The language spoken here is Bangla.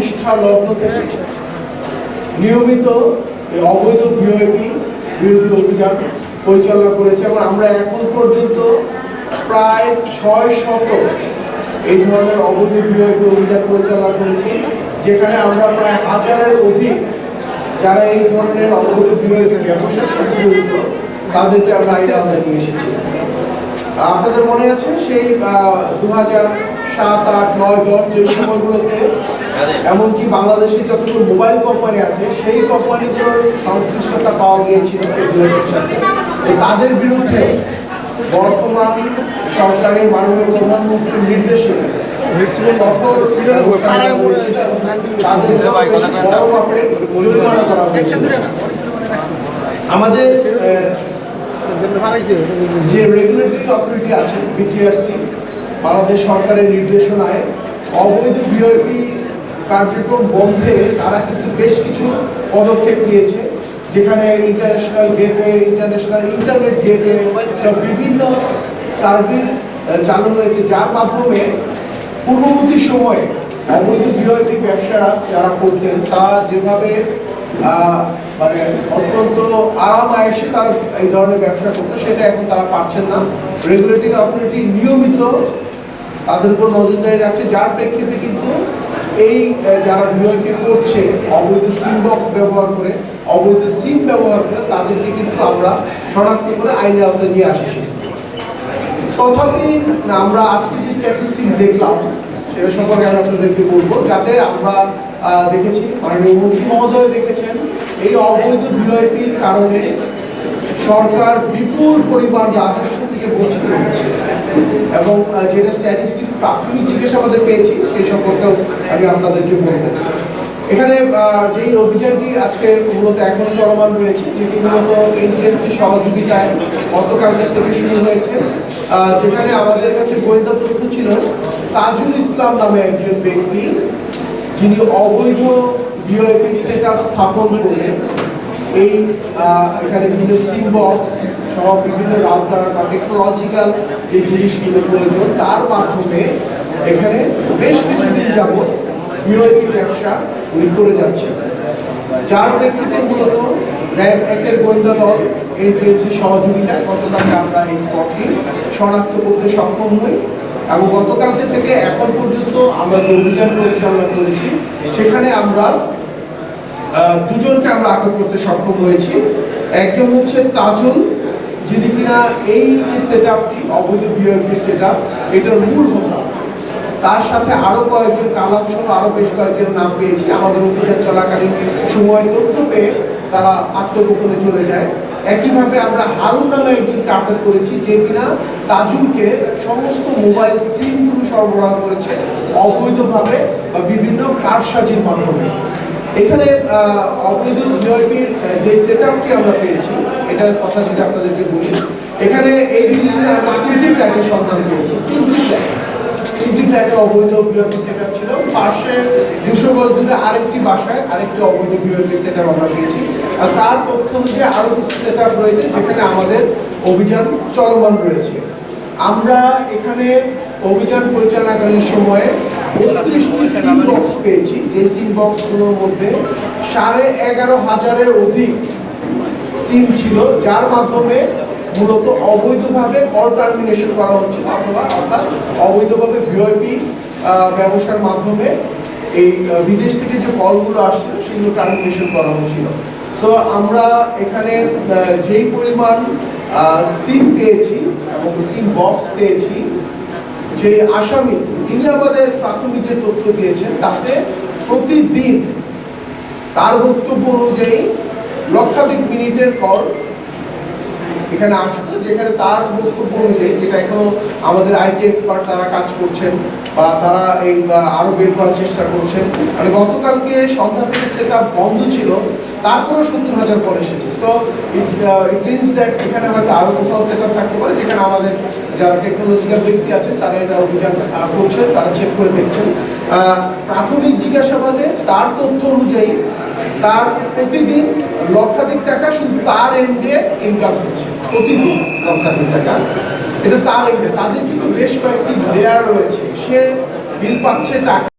প্রতিষ্ঠা লগ্ন থেকে নিয়মিত অবৈধ ভিওআইপি বিরোধী অভিযান পরিচালনা করেছে এবং আমরা এখন পর্যন্ত প্রায় ছয় শত এই ধরনের অবৈধ ভিওআইপি অভিযান পরিচালনা করেছি, যেখানে আমরা প্রায় হাজারের অধিক যারা এই ধরনের অবৈধ ভিওআইপি ব্যবসার সাথে জড়িত, তাদেরকে আমরা আইনে আওতায় নিয়ে এসেছি। আপনাদের মনে আছে সেই দু হাজার সাত আট নয় দশ যে সময়গুলোতে, এমনকি বাংলাদেশের যতগুলো মোবাইল কোম্পানি আছে, সেই কোম্পানিগুলোর সংশ্লিষ্টতা পাওয়া গিয়েছিল তাদের বিরুদ্ধে বর্তমান সরকারের মাননীয় প্রধানমন্ত্রীর নির্দেশে আমাদের যে রেগুলেটরি অথরিটি আছে বিটিআরসি বাংলাদেশ সরকারের নির্দেশনায় অবৈধ ভিওআইপি কার্যক্রম বন্ধে তারা কিন্তু বেশ কিছু পদক্ষেপ নিয়েছে, যেখানে international gateway international internet gateway সব বিভিন্ন সার্ভিস চালু হয়েছে যার মাধ্যমে পূর্ববর্তী সময়ে অবৈধ ভিওআইপি ব্যবসারা যারা করতেন তা যেভাবে মানে অত্যন্ত আরাম আয়েসে তারা এই ধরনের ব্যবসা করতো, সেটা এখন তারা পাচ্ছেন না। রেগুলেটিং অথরিটি নিয়মিত তাদের উপর নজরদারি রাখছে, যার প্রেক্ষিতে কিন্তু এই যারা ভিওআইপি করছে, অবৈধ সিম বক্স ব্যবহার করে, অবৈধ সিম ব্যবহার করে, তাদেরকে কিন্তু আমরা শনাক্ত করে আইনের আওতায় নিয়ে আসছি। তথাপি আমরা আজকে যে স্ট্যাটিস্টিক্স দেখলাম, সেটা সম্পর্কে আমি আপনাদেরকে বলব, যাতে আমরা দেখেছি, মাননীয় মন্ত্রী মহোদয় দেখেছেন, এই অবৈধ ভিআইপির কারণে সরকার বিপুল পরিমাণ রাজস্ব থেকে বঞ্চিত হচ্ছে। এবং যেটা স্ট্যাটিস্টিক্স প্রাথমিক জিজ্ঞাসাবাদে পেয়েছি সেই সম্পর্কেও আমি আপনাদেরকে বলব। এখানে যেই অভিযানটি আজকে মূলত এখনও চলমান রয়েছে, যেটি মূলত এনডিএসসি সহযোগিতায় গতকালকে থেকে শুরু হয়েছে যেখানে আমাদের কাছে গোয়েন্দা তথ্য ছিল, তাজুল ইসলাম নামে একজন ব্যক্তি, যিনি অবৈধ ভিওআইপি সেট স্থাপন করে এই এখানে বিভিন্ন সিম বক্স সহ বিভিন্ন রাউটার বা টেকনোলজিক্যাল যে জিনিসগুলো প্রয়োজন। তার মাধ্যমে এখানে বেশ কিছু কিছুদিন যাবৎ ভিওআইপি ব্যবসা উনি করে যাচ্ছেন। যার প্রেক্ষিতে মূলত র্যাব একের গোয়েন্দা দল এনটিএমসি সহযোগিতায় গতকালকে আমরা এই স্পটটি শনাক্ত করতে সক্ষম হই এবং গতকালকে থেকে এখন পর্যন্ত আমরা যে অভিযান পরিচালনা করেছি, সেখানে আমরা দুজনকে আমরা আটক করতে সক্ষম হয়েছি। একজন হচ্ছে তাজুল, যিনি কিনা এই যে সেট আপটি অবৈধ বিআরপি সেট আপ এটার মূল হোতা। তার সাথে আরও কয়েকজন কালাংশ আরও বেশ কয়েকজন নাম পেয়েছি। আমাদের অভিযান চলাকালীন সময় তথ্য পেয়ে তারা আত্মগোপনে চলে যায়। একইভাবে আমরা হারুন নামে একজনকে আটক করেছি, যে কিনা তাজুলকে সমস্ত মোবাইল সিমগুলো সরবরাহ করেছে অবৈধভাবে বা বিভিন্ন কারসাজির মাধ্যমে। এখানে অবৈধ ভিআইপির যে সেট আপটি আমরা পেয়েছি, এটার কথা যদি আপনাদেরকে বলি, এখানে এই বিল্ডিংয়ে আমরা তিনটি ফ্ল্যাটের সন্ধান পেয়েছি। তিনটি ফ্ল্যাট তিনটি ফ্ল্যাটে অবৈধ বিআরপি সেট আপ ছিল। পাশে দুশো গজ দূরে আরেকটি বাসায় আরেকটি অবৈধ বিআরপি সেট আপ আমরা পেয়েছি। আর তার তথ্য অনুযায়ী আরও কিছু সেট আপ রয়েছে, যেখানে আমাদের অভিযান চলমান রয়েছে। আমরা এখানে অভিযান পরিচালনাকালীন সময়ে বক্স পেয়েছি? যে সিম বক্সগুলোর মধ্যে সাড়ে এগারো হাজারের অধিক সিম ছিল, যার মাধ্যমে মূলত অবৈধভাবে কল টার্মিনেশন করা হচ্ছিল অথবা অর্থাৎ অবৈধভাবে ভিওআইপি ব্যবসার মাধ্যমে এই বিদেশ থেকে যে কলগুলো আসছিল, সেগুলো টার্মিনেশন করা হচ্ছিল। তো আমরা এখানে যেই পরিমাণ সিম পেয়েছি এবং সিম বক্স পেয়েছি যে আসামি তিনি আমাদের প্রাথমিক যে তথ্য দিয়েছেন তাতে প্রতিদিন তার বক্তব্য অনুযায়ী লক্ষাধিক মিনিটের কল এখানে আসতো যেখানে তার বক্তব্য অনুযায়ী যেটা এখনও আমাদের আইটি এক্সপার্ট তারা কাজ করছেন বা তারা এই আহ, আরও বের করার চেষ্টা করছেন। মানে গতকালকে সন্ধ্যা থেকে সেটা বন্ধ ছিল তারপরেও সত্তর হাজার কল এসেছে। সো ইট মিনস দ্যাট এখানে হয়তো আরও কোথাও সেট আপ থাকতে পারে যেখানে আমাদের যারা টেকনোলজিক্যাল ব্যক্তি আছেন তারা এটা অভিযান করছেন তারা চেক করে দেখছেন। প্রাথমিক জিজ্ঞাসাবাদে তার তথ্য অনুযায়ী তার প্রতিদিন লক্ষাধিক টাকা শুধু তার এন্ডে ইনকাম করছে। প্রতিদিন লক্ষাধিক টাকা। এটা তার এন্ডে তাদের কিন্তু বেশ কয়েকটি লেয়ার রয়েছে। সে বিল পাচ্ছে টাকা।